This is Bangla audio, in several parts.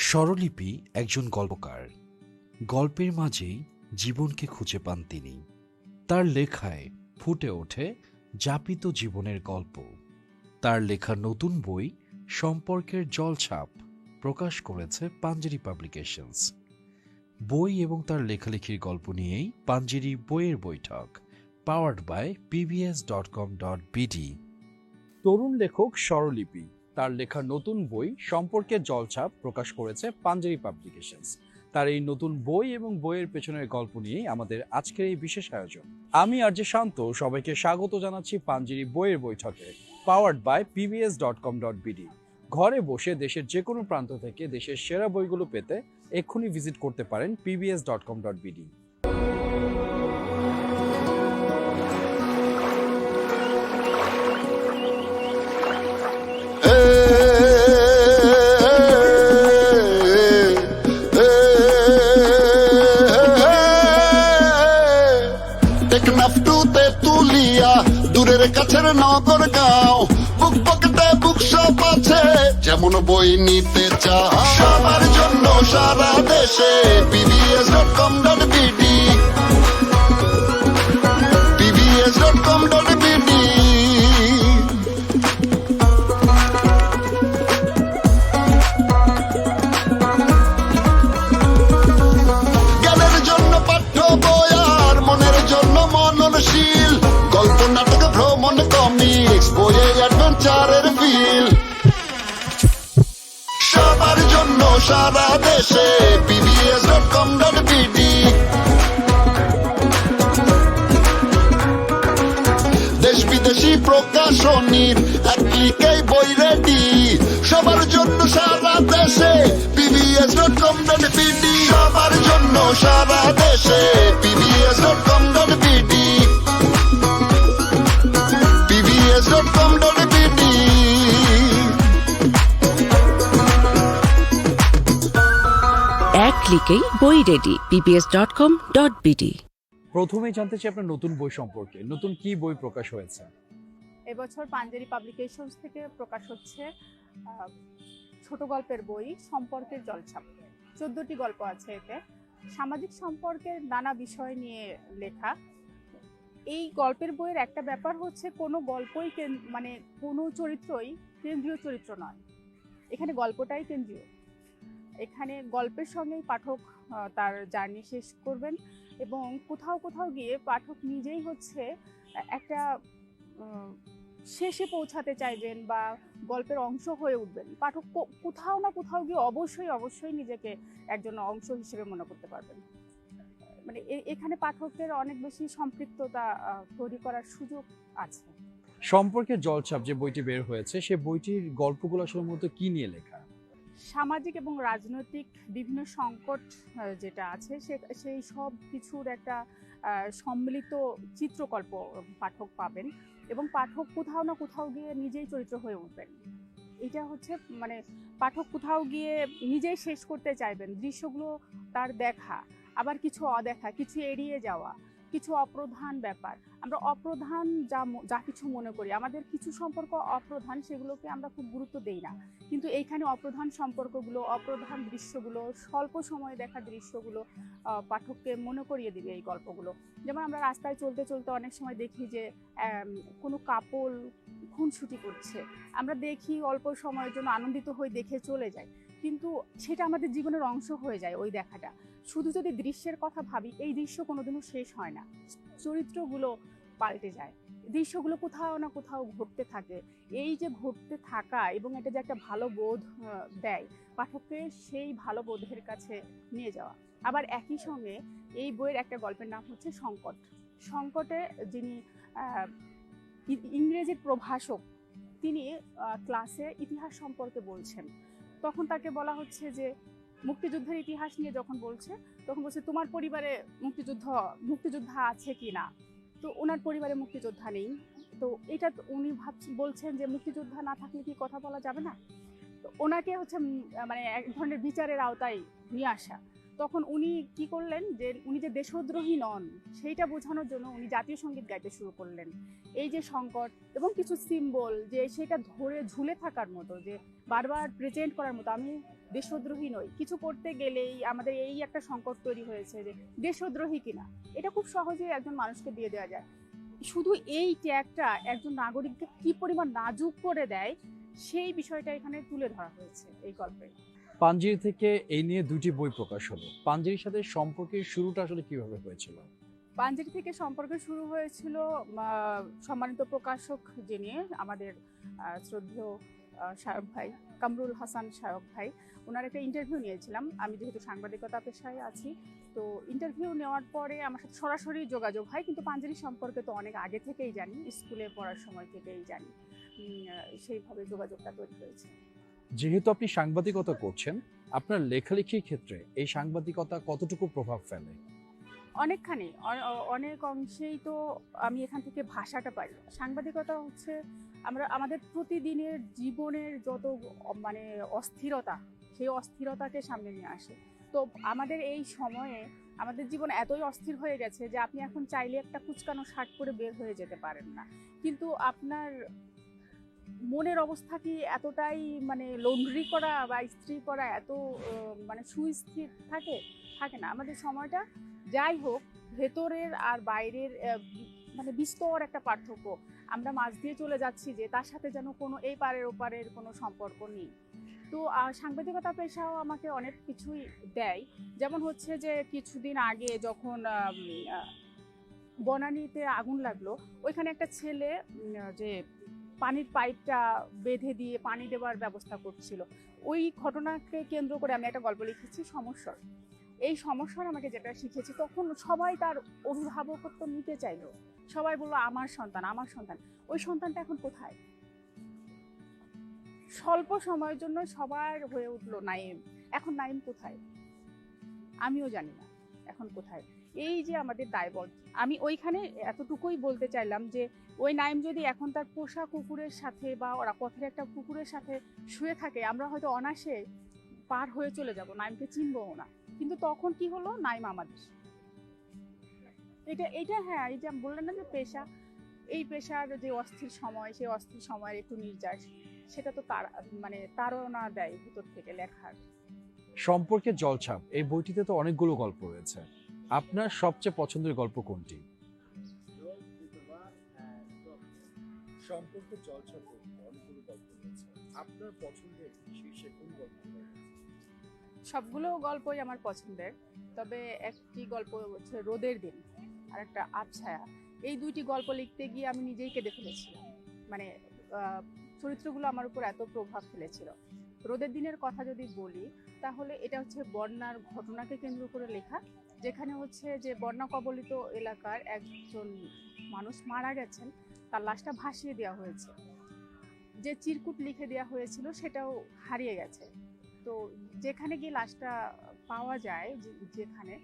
স্বরলিপি একজন গল্পকার। গল্পের মাঝেই জীবনকে খুঁজে পান তিনি। তার লেখায় ফুটে ওঠে যাপিত জীবনের গল্প। তার লেখা নতুন বই সম্পর্কের জলছাপ প্রকাশ করেছে পাঞ্জেরি পাবলিকেশনস। বই এবং তার লেখালেখির গল্প নিয়েই পাঞ্জেরি বইয়ের বৈঠক powered by PBS dot com dot BD তরুণ লেখক স্বরলিপি। তার লেখা নতুন বই সম্পর্কে জলছাপ প্রকাশ করেছে পাঞ্জাবি পাবলিকেশনস। তার এই নতুন বই এবং বইয়ের পেছনের গল্প নিয়ে আমাদের আজকের এই বিশেষ আয়োজন। আমি আর যে শান্ত, সবাইকে স্বাগত জানাচ্ছি পাঞ্জেরি বইয়ের বৈঠকে powered by PBS dot com dot BD ঘরে বসে দেশের যে কোনো প্রান্ত থেকে দেশের সেরা বইগুলো পেতে এক্ষুনি ভিজিট করতে পারেন PBS dot com dot BD নগর গাও বুক পকেটে বুক শপ আছে। যেমন বই নিতে চাও। সবার জন্য সারা দেশে BBS dot com dot BD প্রকাশনীর এক ক্লিকেই বই রেডি সবার জন্য সারা দেশে PBS dot com dot BD সবার জন্য সারা দেশে PBS dot com dot BD PBS dot com dot BD এক ক্লিকেই বই ready PBS dot com dot BD প্রথমেই জানতে চাই আপনার নতুন বই সম্পর্কে। নতুন কি বই প্রকাশ হয়েছে? এবছর পাঞ্জেরি পাবলিকেশনস থেকে প্রকাশ হচ্ছে ছোট গল্পের বই, সম্পর্কের জলছাপ। চোদ্দটি গল্প আছে এতে। সামাজিক সম্পর্কের নানা বিষয় নিয়ে লেখা। এই গল্পের বইয়ের একটা ব্যাপার হচ্ছে, কোনো গল্পই মানে কোনো চরিত্রই কেন্দ্রীয় চরিত্র নয়। এখানে গল্পটাই কেন্দ্রীয়। এখানে গল্পের সঙ্গেই পাঠক তার জার্নি শেষ করবেন এবং কোথাও কোথাও গিয়ে পাঠক নিজেই হচ্ছে একটা শেষে পৌঁছাতে চাইবেন বা গল্পের অংশ হয়ে উঠবেন পাঠক কোথাও না কোথাও গিয়ে অবশ্যই অবশ্যই নিজেকে একজন অংশ হিসেবে মনে করতে পারবেন। মানে এখানে পাঠকের অনেক বেশি সম্পৃক্ততা তৈরি করার সুযোগ আছে। সম্পর্কের জলছাপ যে বইটি বের হয়েছে সে বইটির গল্পগুলো আসলে মূলত কি নিয়ে লেখা? সামাজিক এবং রাজনৈতিক বিভিন্ন সংকট যেটা আছে সে সেই সব কিছুর একটা সম্মিলিত চিত্রকল্প পাঠক পাবেন এবং পাঠক কোথাও না কোথাও গিয়ে নিজেই চরিত্র হয়ে উঠবেন। এটা হচ্ছে মানে পাঠক কোথাও গিয়ে নিজেই শেষ করতে চাইবেন। দৃশ্যগুলো তার দেখা, আবার কিছু অদেখা, কিছু এড়িয়ে যাওয়া কিছু অপ্রধান ব্যাপার। আমরা অপ্রধান যা যা কিছু মনে করি, আমাদের কিছু সম্পর্ক অপ্রধান সেগুলোকে আমরা খুব গুরুত্ব দেই না। কিন্তু এইখানে অপ্রধান সম্পর্কগুলো, অপ্রধান দৃশ্যগুলো, স্বল্প সময়ে দেখা দৃশ্যগুলো পাঠককে মনে করিয়ে দিবে এই গল্পগুলো। যেমন আমরা রাস্তায় চলতে চলতে অনেক সময় দেখি যে কোনো কাপল খুনসুটি করছে। আমরা দেখি অল্প সময়ের জন্য আনন্দিত হয়ে দেখে চলে যাই কিন্তু সেটা আমাদের জীবনের অংশ হয়ে যায় ওই দেখাটা। শুধু যদি দৃশ্যের কথা ভাবি, এই দৃশ্য কোনোদিনও শেষ হয় না। চরিত্রগুলো পাল্টে যায়। দৃশ্যগুলো কোথাও না কোথাও ঘটতে থাকে। এই যে ঘটতে থাকা এবং এটা যে একটা ভালো বোধ দেয়, পাঠককে সেই ভালো বোধের কাছে নিয়ে যাওয়া। আবার একই সঙ্গে এই বইয়ের একটা গল্পের নাম হচ্ছে সংকট। সংকটে যিনি ইংরেজির প্রভাষক, তিনি ক্লাসে ইতিহাস সম্পর্কে বলছেন। তখন তাকে বলা হচ্ছে যে, মুক্তিযুদ্ধের ইতিহাস নিয়ে যখন বলছে, তখন বলছে, তোমার পরিবারে মুক্তিযুদ্ধ, মুক্তিযোদ্ধা আছে কি না? তো ওনার পরিবারে মুক্তিযোদ্ধা নেই। তো এটা উনি ভাবছেন বলছেন যে, মুক্তিযোদ্ধা না থাকলে কি কথা বলা যাবে না? তো ওনাকে হচ্ছে মানে এক ধরনের বিচারের আওতায় নিয়ে আসা। তখন উনি কি করলেন যে, উনি যে দেশদ্রোহী নন, সেইটা বোঝানোর জন্য উনি জাতীয় সংগীত গাইতে শুরু করলেন। এই যে সংকট এবং কিছু সিম্বল যে সেটা ধরে ঝুলে থাকার মতো, যে বারবার প্রেজেন্ট করার মতো, আমি দেশদ্রোহী নই। কিছু করতে গেলেই আমাদের এই একটা সংকট তৈরি হয়েছে যে, দেশদ্রোহী কিনা? এটা খুব সহজেই একজন মানুষকে দিয়ে দেওয়া যায়। শুধু এই ট্যাগটা একজন নাগরিককে কি পরিমাণ নাজুক করে দেয়, সেই বিষয়টা এখানে তুলে ধরা হয়েছে এই গল্পে। পাঞ্জেরি থেকে এই নিয়ে দুটি বই প্রকাশ হলো। পাঞ্জেরির সাথে সম্পর্কের শুরুটা আসলে কীভাবে হয়েছিল? পাঞ্জেরি থেকে সম্পর্ক শুরু হয়েছিল সম্মানিত প্রকাশক যিনি আমাদের শ্রদ্ধেয় শায়ক ভাই, কামরুল হাসান শায়ক ভাই ওনার একটা ইন্টারভিউ নিয়েছিলাম। আমি যেহেতু সাংবাদিকতা পেশায় আছি, তো ইন্টারভিউ নেওয়ার পরে আমার সাথে সরাসরি যোগাযোগ হয়, কিন্তু পাঞ্জেরি সম্পর্কে তো অনেক আগে থেকেই জানি, স্কুলে পড়ার সময় থেকেই জানি। সেইভাবে যোগাযোগটা তৈরি হয়েছে। যেহেতু আপনি সাংবাদিকতা করছেন, আপনার লেখালেখির ক্ষেত্রে এই সাংবাদিকতা কতটুকু প্রভাব ফেলে? অনেকখানি। অনেক অংশেই তো আমি এখান থেকে ভাষাটা পাই সাংবাদিকতা হচ্ছে আমরা, আমাদের প্রতিদিনের জীবনের যত মানে অস্থিরতা, সেই অস্থিরতাকে সামনে নিয়ে আসে। তো আমাদের এই সময়ে আমাদের জীবন এতই অস্থির হয়ে গেছে যে আপনি এখন চাইলে একটা কুচকানো শার্ট পরে বের হয়ে যেতে পারেন না। কিন্তু আপনার মনের অবস্থা কি এতটাই মানে লন্ড্রি করা বা ইস্ত্রি করা এত মানে সুস্থির থাকে? থাকে না। আমাদের সময়টা যাই হোক, ভেতরের আর বাইরের মানে বিস্তর একটা পার্থক্য। আমরা মাঝ দিয়ে চলে যাচ্ছি যে তার সাথে যেন কোনো এই পারের ওপারের কোনো সম্পর্ক নেই। তো সাংবাদিকতা পেশাও আমাকে অনেক কিছুই দেয়। যেমন হচ্ছে যে কিছুদিন আগে যখন বনানীতে আগুন লাগল, ওইখানে একটা ছেলে যে পানির পাইপটা বেঁধে দিয়ে পানি দেওয়ার ব্যবস্থা করছিল। ওই ঘটনাকে কেন্দ্র করে আমি একটা গল্প লিখেছি, সমস্যার। এই সমস্যার আমাকে যেটা শিখেছি, তখন সবাই তার অভিভাবকত্ব নিতে চাইলো। সবাই বলল, আমার সন্তান আমার সন্তান। ওই সন্তানটা এখন কোথায়? স্বল্প সময়ের জন্য সবার হয়ে উঠল নাইম। এখন নাইম কোথায়? আমিও জানি না, এখন কোথায়? এই যে আমাদের দায়বদ্ধ। আমি ওইখানে এতটুকুই বলতে চাইলাম যে, ওই নাইম যদি এখন তার পোষা কুকুরের সাথে বা ওরা পথের একটা কুকুরের সাথে শুয়ে থাকে, আমরা হয়তো অনাসে পার হয়ে চলে যাব, নাইমকে চিনবও না। কিন্তু তখন কি হলো? নাইম আমাদের। এটা এটা হ্যাঁ এই যে বললেন না যে পেশা, এই পেশার যে অস্থির সময়, সেই অস্থির সময়ের একটু নির্যাস, সেটা তো তার মানে তাড়না দেয় ভিতর থেকে লেখার। সম্পর্কে জলছাপ, এই বইটিতে তো অনেকগুলো গল্প রয়েছে। আপনার সবচেয়ে পছন্দের গল্প কোনটি? সম্পর্কের জলছাপ অনেকগুলো গল্প রয়েছে। আপনার পছন্দের শীর্ষে কোন গল্প সবগুলো গল্পই আমার পছন্দের তবে একটি গল্প হচ্ছে রোদের দিন আর একটা আবছায়া। এই দুইটি গল্প লিখতে গিয়ে আমি নিজেই কেঁদে ফেলেছিলাম মানে আহ, চরিত্রগুলো আমার উপর এত প্রভাব ফেলেছিল। রোদের দিনের কথা যদি বলি তাহলে এটা হচ্ছে বন্যার ঘটনাকে কেন্দ্র করে লেখা যেখানে হচ্ছে যে বন্যা কবলিত এলাকার একজন মানুষ মারা গেছেন, তার লাশটা ভাসিয়ে দেওয়া হয়েছে। যে চিরকুট লিখে দেওয়া হয়েছিল সেটাও হারিয়ে গেছে। তো যেখানে গিয়ে লাশটা পাওয়া যায় যেখানে,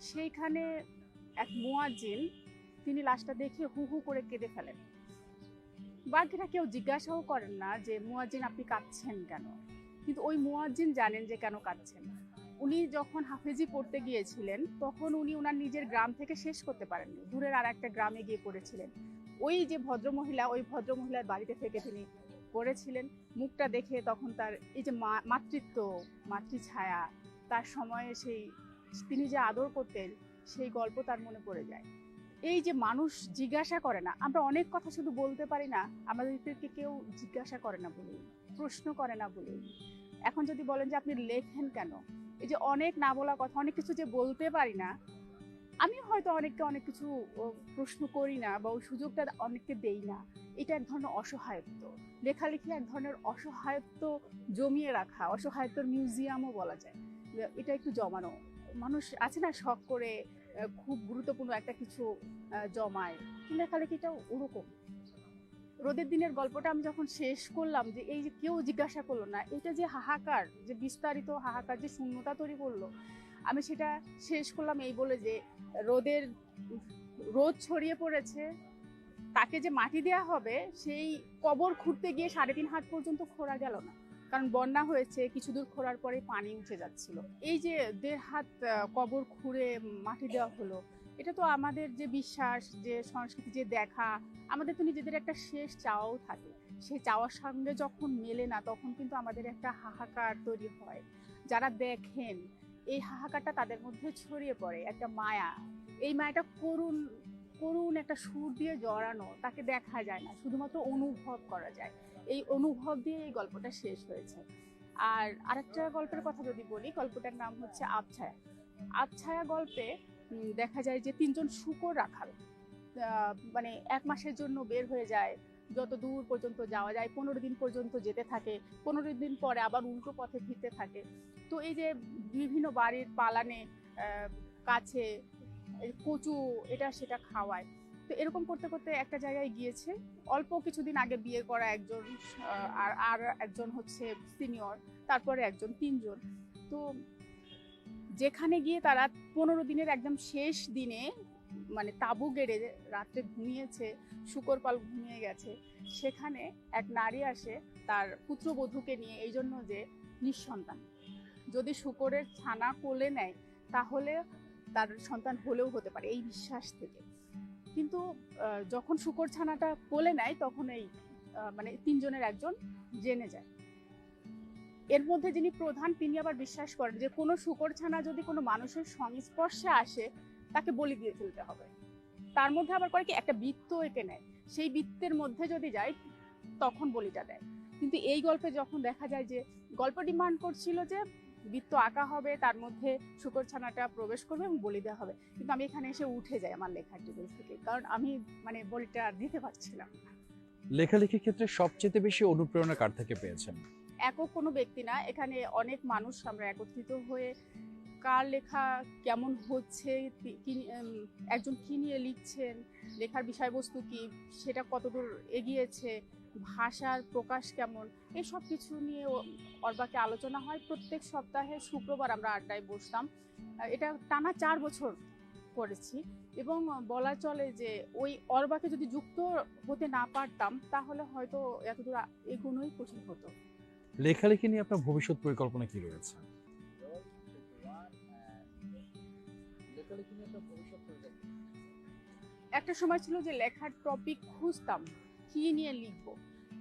সেইখানে এক মুয়াজ্জিন, তিনি লাশটা দেখে হু হু করে কেঁদে ফেলেন। বাকিরা কেউ জিজ্ঞাসাও করেন না যে, মুয়াজ্জিন, আপনি কাঁদছেন কেন? কিন্তু ওই মুয়াজ্জিন জানেন যে কেন কাঁদছেন। উনি যখন হাফেজি পড়তে গিয়েছিলেন, তখন উনি ওনার নিজের গ্রাম থেকে শেষ করতে পারেননি। দূরের আর একটা গ্রামে গিয়ে পড়েছিলেন। ওই যে ভদ্রমহিলা, ওই ভদ্রমহিলার বাড়িতে থেকে তিনি পড়েছিলেন। মুখটা দেখে তখন তার এই যে মাতৃত্ব, মাতৃছায়া, তার সময়ে সেই, তিনি যে আদর করতেন, সেই গল্প তার মনে পড়ে যায়। এই যে মানুষ জিজ্ঞাসা করে না, আমরা অনেক কথা শুধু বলতে পারি না, আমাদেরকে কেউ জিজ্ঞাসা করে না বলেই, প্রশ্ন করে না বলেই। এখন যদি বলেন যে আপনি লেখেন কেন? এই যে অনেক না বলা কথা, অনেক কিছু যে বলতে পারি না, আমি হয়তো অনেককে অনেক কিছু প্রশ্ন করি না বা ওই সুযোগটা অনেককে দেই না। এটা এক ধরনের অসহায়ত্ব। লেখালেখি এক ধরনের অসহায়ত্ব জমিয়ে রাখা, অসহায়ত্বর মিউজিয়ামও বলা যায়। এটা একটু জমানো। মানুষ আছে না শখ করে খুব গুরুত্বপূর্ণ একটা কিছু জমায়। লেখালেখিটাও ওরকম। রোদের দিনের গল্পটা আমি যখন শেষ করলাম যে এই যে কেউ জিজ্ঞাসা করল না, এটা যে হাহাকার, যে বিস্তারিত হাহাকার, যে শূন্যতা তৈরি করল, আমি সেটা শেষ করলাম এই বলে যে রোদের রোদ ছড়িয়ে পড়েছে, তাকে যে মাটি দেওয়া হবে, সেই কবর খুঁড়তে গিয়ে সাড়ে তিন হাত পর্যন্ত খোঁড়া গেল না। কারণ বন্যা হয়েছে, কিছু দূর খোঁড়ার পরে পানি উঠে যাচ্ছিল। এই যে দেড় হাত কবর খুঁড়ে মাটি দেওয়া হলো এটা তো আমাদের যে বিশ্বাস, যে সংস্কৃতি, যে দেখা, আমাদের তো নিজেদের একটা শেষ চাওয়াও থাকে। সেই চাওয়ার সঙ্গে যখন মেলে না, তখন কিন্তু আমাদের একটা হাহাকার তৈরি হয়। যারা দেখেন, এই হাহাকারটা তাদের মধ্যে ছড়িয়ে পড়ে, একটা মায়া। এই মায়াটা করুণ করুণ একটা সুর দিয়ে জড়ানো, তাকে দেখা যায় না, শুধুমাত্র অনুভব করা যায়। এই অনুভব দিয়ে এই গল্পটা শেষ হয়েছে। আর আরেকটা গল্পের কথা যদি বলি, গল্পটার নাম হচ্ছে আবছায়া। আবছায়া গল্পে দেখা যায় যে তিনজন শুকর রাখাল। মানে এক মাসের জন্য বের হয়ে যায়, যত দূর পর্যন্ত যাওয়া যায়, পনেরো দিন পর্যন্ত যেতে থাকে, পনেরো দিন পরে আবার উল্টো পথে ফিরতে থাকে। তো এই যে বিভিন্ন বাড়ির পালানে কাছে কচু, এটা সেটা খাওয়ায়। তো এরকম করতে করতে একটা জায়গায় গিয়েছে। অল্প কিছুদিন আগে বিয়ে করা একজন আর আর একজন হচ্ছে সিনিয়র তারপরে একজন তিনজন। তো যেখানে গিয়ে তারা পনেরো দিনের একদম শেষ দিনে মানে তাবু গেড়ে রাত্রে ঘুমিয়েছে, শুকর পাল ঘুমিয়ে গেছে, সেখানে এক নারী আসে তার পুত্রবধূকে নিয়ে এই জন্য যে নিঃসন্তান। যদি শুকরের ছানা কোলে নেয়, তাহলে তার সন্তান হলেও হতে পারে, এই বিশ্বাস থেকে। কিন্তু যখন শুকর ছানাটা কোলে নেয়, তখন এই মানে তিনজনের একজন জেনে যায়। এর মধ্যে যিনি প্রধান, তিনি আবার বিশ্বাস করেন যে কোনো শুকর ছানা যদি কোনো মানুষের সংস্পর্শে আসে, তাকে বলি দিয়ে ফেলতে হবে। তার মধ্যে আবার করে কি? একটা বৃত্ত এঁকে নেয়। সেই বৃত্তের মধ্যে যদি যায়, তখন বলিটা দেয়। কিন্তু এই গল্পে যখন দেখা যায় যে, গল্প ডিমান্ড করছিল যে, বৃত্ত আঁকা হবে, তার মধ্যে শুকর ছানাটা প্রবেশ করবে এবং বলি দেওয়া হবে। কিন্তু আমি এখানে এসে উঠে যাই আমার লেখার টেবিল থেকে, কারণ আমি মানে বলিটা আর দিতে পারছিলাম। লেখালেখির ক্ষেত্রে সবচেয়ে বেশি অনুপ্রেরণা কার থেকে পেয়েছেন? একক কোনো ব্যক্তি না। এখানে অনেক মানুষ আমরা একত্রিত হয়ে কার লেখা কেমন হচ্ছে একজন কি নিয়ে লিখছেন, লেখার বিষয়বস্তু কি, সেটা কতদূর এগিয়েছে, ভাষার প্রকাশ কেমন এসব কিছু নিয়ে অর্বাকে আলোচনা হয়। প্রত্যেক সপ্তাহে শুক্রবার আমরা আড্ডায় বসতাম। এটা টানা চার বছর করেছি এবং বলা চলে যে ওই অর্বাকে যদি যুক্ত হতে না পারতাম, তাহলে হয়তো এতদূর এগোনোই কঠিন হতো। লেখালেখি নিয়ে আপনার ভবিষ্যৎ পরিকল্পনা কি রয়েছে? একটা সময় ছিল যে লেখার টপিক খুঁজতাম, কি নিয়ে লিখব?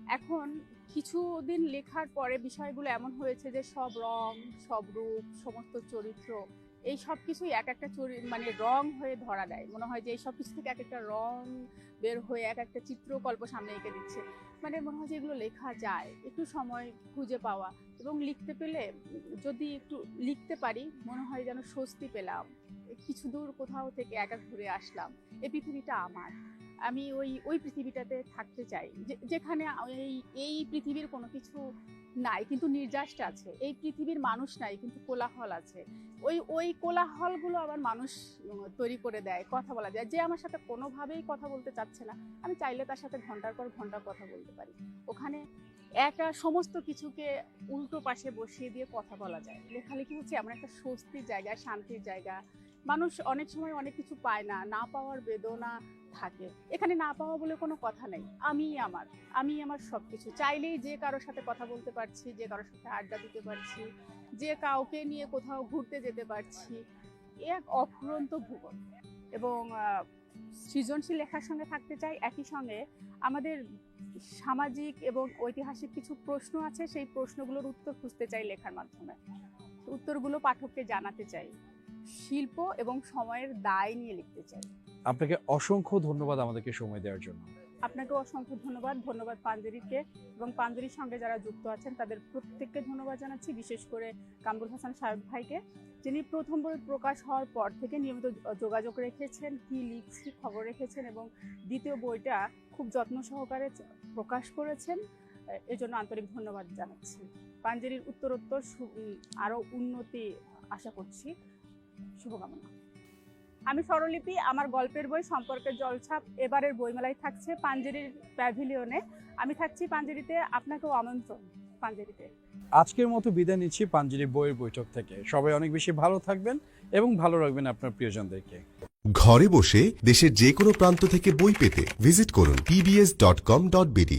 এখন কিছুদিন লেখার পরে বিষয়গুলো এমন হয়েছে যে সব রং, সব রূপ, সমস্ত চরিত্র এই সব কিছুই এক একটা চরি মানে রং হয়ে ধরা দেয়। মনে হয় যে এই সব কিছু থেকে এক একটা রং বের হয়ে এক একটা চিত্রকল্প সামনে এঁকে দিচ্ছে। মানে মনে হয় যে এগুলো লেখা যায়, একটু সময় খুঁজে পাওয়া এবং লিখতে পেলে যদি একটু লিখতে পারি, মনে হয় যেন স্বস্তি পেলাম। কিছু দূর কোথাও থেকে একা ঘুরে আসলাম। এ পৃথিবীটা আমার। আমি ওই ওই পৃথিবীটাতে থাকতে চাই। যেখানে এই এই পৃথিবীর কোনো কিছু নাই, কিন্তু নির্যাসটা আছে। এই পৃথিবীর মানুষ নাই, কিন্তু কোলাহল আছে। ওই ওই কোলাহলগুলো আবার মানুষ তৈরি করে দেয়, কথা বলা যায়। যে আমার সাথে কোনোভাবেই কথা বলতে চাচ্ছে না, আমি চাইলে তার সাথে ঘণ্টার পর ঘণ্টা কথা বলতে পারি। ওখানে একা সমস্ত কিছুকে উল্টো পাশে বসিয়ে দিয়ে কথা বলা যায়। লেখালেখি হচ্ছে এমন একটা স্বস্তির জায়গা, শান্তির জায়গা মানুষ অনেক সময় অনেক কিছু পায় না না পাওয়ার বেদনা থাকে। এখানে না পাওয়া বলে কোনো কথা নেই। আমি আমার আমি আমার সব কিছু চাইলেই যে কারোর সাথে কথা বলতে পারছি, যে কারোর সাথে আড্ডা দিতে পারছি, যে কাউকে নিয়ে কোথাও ঘুরতে যেতে পারছি এক অফুরন্ত ভুবন এবং সৃজনশীল লেখার সঙ্গে থাকতে চাই, একই সঙ্গে আমাদের সামাজিক এবং ঐতিহাসিক কিছু প্রশ্ন আছে, সেই প্রশ্নগুলোর উত্তর খুঁজতে চাই লেখার মাধ্যমে। উত্তরগুলো পাঠককে জানাতে চাই। শিল্প এবং সময়ের দায় নিয়ে লিখতে চাই। আপনাকে অসংখ্য ধন্যবাদ আমাদেরকে সময় দেওয়ার জন্য। আপনাকে অসংখ্য ধন্যবাদ ধন্যবাদ পাঞ্জেরিকে এবং পাঞ্জেরির সঙ্গে যারা যুক্ত আছেন তাদের প্রত্যেককে ধন্যবাদ জানাচ্ছি বিশেষ করে কামরুল হাসান সাহেব ভাইকে যিনি প্রথম বই প্রকাশ হওয়ার পর থেকে নিয়মিত যোগাযোগ রেখেছেন কি লিখছি খবর রেখেছেন এবং দ্বিতীয় বইটা খুব যত্ন সহকারে প্রকাশ করেছেন। এজন্য আন্তরিক ধন্যবাদ জানাচ্ছি। পাঞ্জেরির উত্তরোত্তর আরও উন্নতি আশা করছি। শুভকামনা। আমি স্বরলিপি আমার গল্পের বই সম্পর্কে জলছাপ এবারের বইমেলায় থাকছে পাঞ্জেরির প্যাভিলিয়নে। আমি থাকছি পাঞ্জেরিতে আপনাকেও আমন্ত্রণ পাঞ্জেরিতে। আজকের মতো বিদায় নিচ্ছি পাঞ্জেরি বইয়ের বৈঠক থেকে। সবাই অনেক বেশি ভালো থাকবেন এবং ভালো রাখবেন আপনার প্রিয়জনদেরকে। ঘরে বসে দেশের যে কোনো প্রান্ত থেকে বই পেতে ভিজিট করুন pbs.com.bd